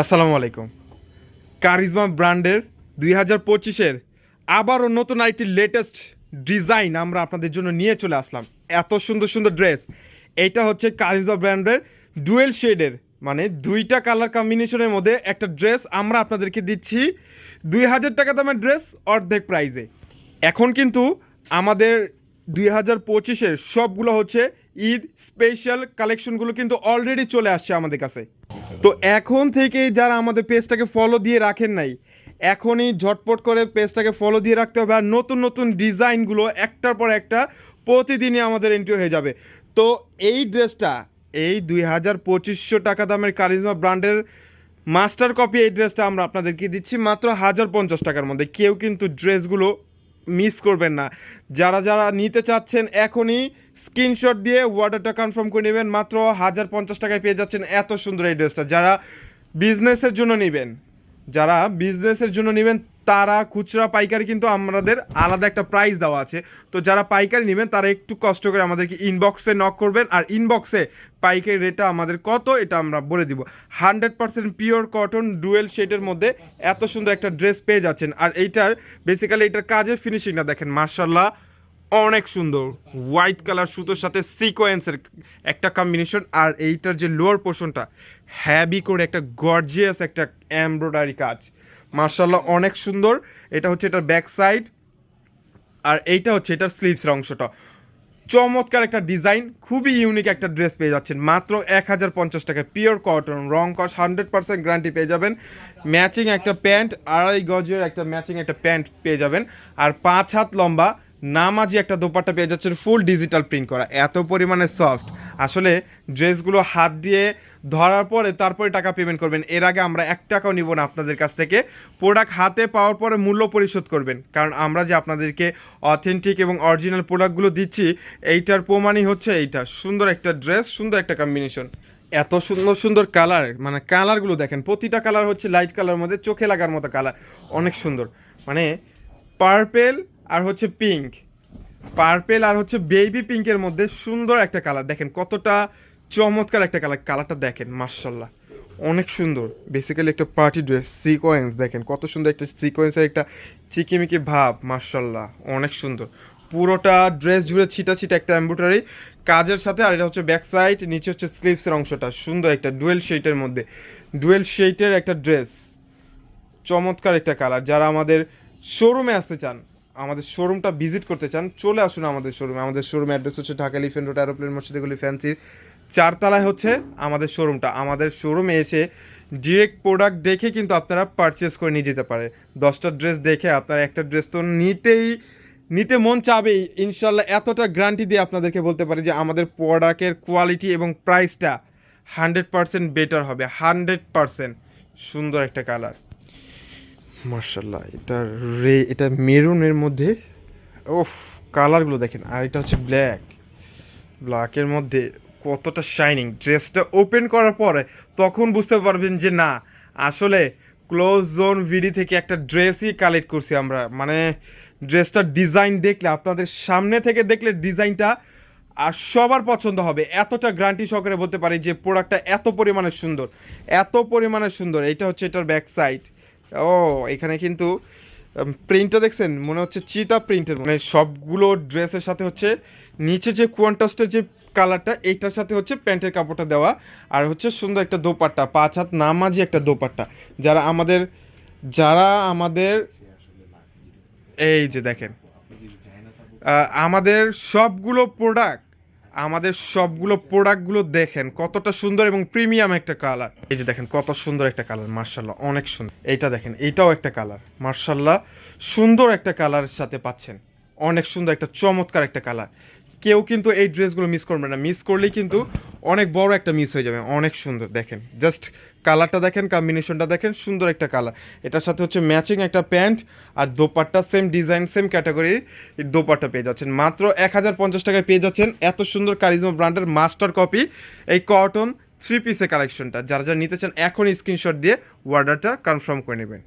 আসসালামু আলাইকুম। কারিজমা ব্র্যান্ডের দুই হাজার পঁচিশের আবারও নতুন আরেকটি লেটেস্ট ডিজাইন আমরা আপনাদের জন্য নিয়ে চলে আসলাম। এত সুন্দর সুন্দর ড্রেস এইটা হচ্ছে কারিজমা ব্র্যান্ডের ডুয়েল শেডের মানে দুইটা কালার কম্বিনেশনের মধ্যে একটা ড্রেস আমরা আপনাদেরকে দিচ্ছি দুই হাজার টাকা দামের ড্রেস অর্ধেক প্রাইজে এখন কিন্তু আমাদের দুই হাজার পঁচিশের সবগুলো হচ্ছে ঈদ স্পেশাল কালেকশনগুলো কিন্তু অলরেডি চলে আসছে আমাদের কাছে। তো এখন থেকে যারা আমাদের পেজটাকে ফলো দিয়ে রাখেন নাই, এখনই ঝটপট করে পেজটাকে ফলো দিয়ে রাখতে হবে আর নতুন নতুন ডিজাইনগুলো একটার পর একটা প্রতিদিনই আমাদের এন্ট্রি হয়ে যাবে। তো এই ড্রেসটা, এই দুই হাজার পঁচিশশো টাকা দামের কারিজমা ব্র্যান্ডের মাস্টার কপি এই ড্রেসটা আমরা আপনাদেরকে দিচ্ছি মাত্র হাজার পঞ্চাশ টাকার মধ্যে। কেউ কিন্তু ড্রেসগুলো মিস করবেন না। যারা যারা নিতে চাচ্ছেন এখনই স্ক্রিনশট দিয়ে অর্ডারটা কনফার্ম করে নেবেন। মাত্র হাজার পঞ্চাশ টাকায় পেয়ে যাচ্ছেন এত সুন্দর এই ড্রেসটা। যারা বিজনেসের জন্য নেবেন, যারা বিজনেসের জন্য নেবেন তারা খুচরা পাইকারি কিন্তু আমাদের আলাদা একটা প্রাইস দেওয়া আছে। তো যারা পাইকারি নেবেন, তারা একটু কষ্ট করে আমাদেরকে ইনবক্সে নক করবেন। আর ইনবক্সে পাইকারি রেটটা আমাদের কত, এটা আমরা বলে দিব। Hundred percent pure cotton dual শেডের মধ্যে এত সুন্দর একটা ড্রেস পেয়ে যাচ্ছেন। আর এইটার বেসিক্যালি এটার কাজের ফিনিশিংটা দেখেন মার্শাল্লাহ অনেক সুন্দর। হোয়াইট কালার সুতোর সাথে সিকোয়েন্সের একটা কম্বিনেশন আর এইটার যে লোয়ার পোর্শনটা হ্যাবি করে একটা গর্জিয়াস একটা এমব্রয়ডারি কাজ। মার্শাল্লাহ অনেক সুন্দর। এটা হচ্ছে এটার ব্যাক সাইড আর এইটা হচ্ছে এটার স্লিভসের অংশটা। চমৎকার একটা ডিজাইন খুবই ইউনিক একটা ড্রেস পেয়ে যাচ্ছেন। মাত্র এক হাজার পঞ্চাশ টাকায় পিওর কটন রং কস হান্ড্রেড পার্সেন্ট গ্যারান্টি পেয়ে যাবেন। ম্যাচিং একটা প্যান্ট আড়াই গজের একটা ম্যাচিং একটা প্যান্ট পেয়ে যাবেন। আর পাঁচ হাত লম্বা, নামাজি একটা দোপাট্টা পেয়ে যাচ্ছেন ফুল ডিজিটাল প্রিন্ট করা। এত পরিমাণে সফট আসলে ড্রেসগুলো হাত দিয়ে ধরার পরে তারপরে টাকা পেমেন্ট করবেন। এর আগে আমরা এক টাকাও নিব না আপনাদের কাছ থেকে। প্রোডাক্ট হাতে পাওয়ার পরে মূল্য পরিশোধ করবেন। কারণ আমরা যে আপনাদেরকে অথেন্টিক এবং অরিজিনাল প্রোডাক্টগুলো দিচ্ছি, এইটার প্রমাণই হচ্ছে এইটা। সুন্দর একটা ড্রেস সুন্দর একটা কম্বিনেশন এত সুন্দর সুন্দর কালার মানে কালারগুলো দেখেন, প্রতিটা কালার হচ্ছে লাইট কালার মধ্যে, চোখে লাগার মতো কালার অনেক সুন্দর। মানে পার্পেল আর হচ্ছে পিঙ্ক পার্পেল আর হচ্ছে বেবি পিঙ্কের মধ্যে সুন্দর একটা কালার। দেখেন কতটা চমৎকার একটা কালার। কালারটা দেখেন মার্শাল্লাহ অনেক সুন্দর। বেসিক্যালি একটা পার্টি ড্রেস সিকোয়েন্স দেখেন। কত সুন্দর একটা সিকোয়েন্সের একটা চিকিমিকি ভাব মার্শাল্লাহ অনেক সুন্দর। পুরোটা ড্রেস জুড়ে ছিটা ছিটা একটা এম্ব্রয়ডারি কাজের সাথে, আর এটা হচ্ছে ব্যাক সাইড নিচে হচ্ছে স্লিভসের অংশটা। সুন্দর একটা ডুয়েল শেটের মধ্যে। ডুয়েল শেটের একটা ড্রেস চমৎকার একটা কালার। যারা আমাদের শোরুমে আসতে চান আমাদের শোরুমটা ভিজিট করতে চান, চলে আসুন আমাদের শোরুমে আমাদের শোরুম অ্যাড্রেস হচ্ছে ঢাকা এলিফেন্ট রোড অ্যারোপ্লেন মসজিদগুলি ফ্যান্সির চারতলায় হচ্ছে আমাদের শোরুমটা আমাদের শোরুমে এসে ডিরেক্ট প্রোডাক্ট দেখে কিন্তু আপনারা পারচেস করে নিয়ে যেতে পারে। দশটা ড্রেস দেখে আপনারা একটা ড্রেস তো নিতেই, নিতে মন চাবেই। ইনশাল্লাহ এতটা গ্যারান্টি দিয়ে আপনাদেরকে বলতে পারি যে আমাদের প্রোডাক্টের কোয়ালিটি এবং প্রাইসটা হান্ড্রেড পারসেন্ট বেটার হবে। হান্ড্রেড পারসেন্ট সুন্দর একটা কালার মার্শাল্লাহ এটা রে, এটা মেরুনের মধ্যে ওফ কালারগুলো দেখেন, আর এটা হচ্ছে ব্ল্যাক। ব্ল্যাকের মধ্যে কতটা শাইনিং ড্রেসটা ওপেন করার পরে তখন বুঝতে পারবেন যে না, আসলে ক্লোজ জোন ভিডি থেকে একটা ড্রেসই কালেক্ট করছি আমরা। মানে ড্রেসটার ডিজাইন দেখলে, আপনাদের সামনে থেকে দেখলে ডিজাইনটা আর সবার পছন্দ হবে। এতটা গ্রান্টি সহকারে বলতে পারি যে প্রোডাক্টটা এত পরিমাণে সুন্দর, এত পরিমাণে সুন্দর। এটা হচ্ছে এটার ব্যাক সাইড ও, এখানে কিন্তু প্রিন্টটা দেখছেন? মনে হচ্ছে চিতা প্রিন্টের মানে সবগুলো ড্রেসের সাথে হচ্ছে, নিচে যে কোয়ান্টাসটা যে কালারটা এইটার সাথে হচ্ছে প্যান্টের কাপড়টা দেওয়া। আর হচ্ছে সুন্দর একটা দোপাট্টা, পাঁচ হাত নামাজি একটা দোপাট্টা। যারা আমাদের যারা আমাদের, এই যে দেখেন আমাদের সবগুলো প্রোডাক্ট আমাদের সবগুলো প্রোডাক্টগুলো দেখেন, কতটা সুন্দর এবং প্রিমিয়াম একটা কালার। এই যে দেখেন, কত সুন্দর একটা কালার মার্শাল্লাহ অনেক সুন্দর। এইটা দেখেন এইটাও একটা কালার মার্শাল্লাহ সুন্দর একটা কালারের সাথে পাচ্ছেন। অনেক সুন্দর একটা, চমৎকার একটা কালার। কেউ কিন্তু এই ড্রেসগুলো মিস করবে না। মিস করলেই কিন্তু অনেক বড় একটা মিস হয়ে যাবে, অনেক সুন্দর। দেখেন জাস্ট কালারটা দেখেন কম্বিনেশনটা দেখেন, সুন্দর একটা কালার এটার সাথে হচ্ছে ম্যাচিং একটা প্যান্ট আর দোপাট্টা সেম ডিজাইন সেম ক্যাটাগরির দোপাট্টা পেয়ে যাচ্ছেন। মাত্র এক হাজার পঞ্চাশ টাকায় পেয়ে যাচ্ছেন এত সুন্দর কারিজমা ব্র্যান্ডের মাস্টার কপি এই কটন থ্রি পিসের কালেকশনটা যারা যারা নিতে চান, এখনই স্ক্রিনশট দিয়ে অর্ডারটা কনফার্ম করে নেবেন।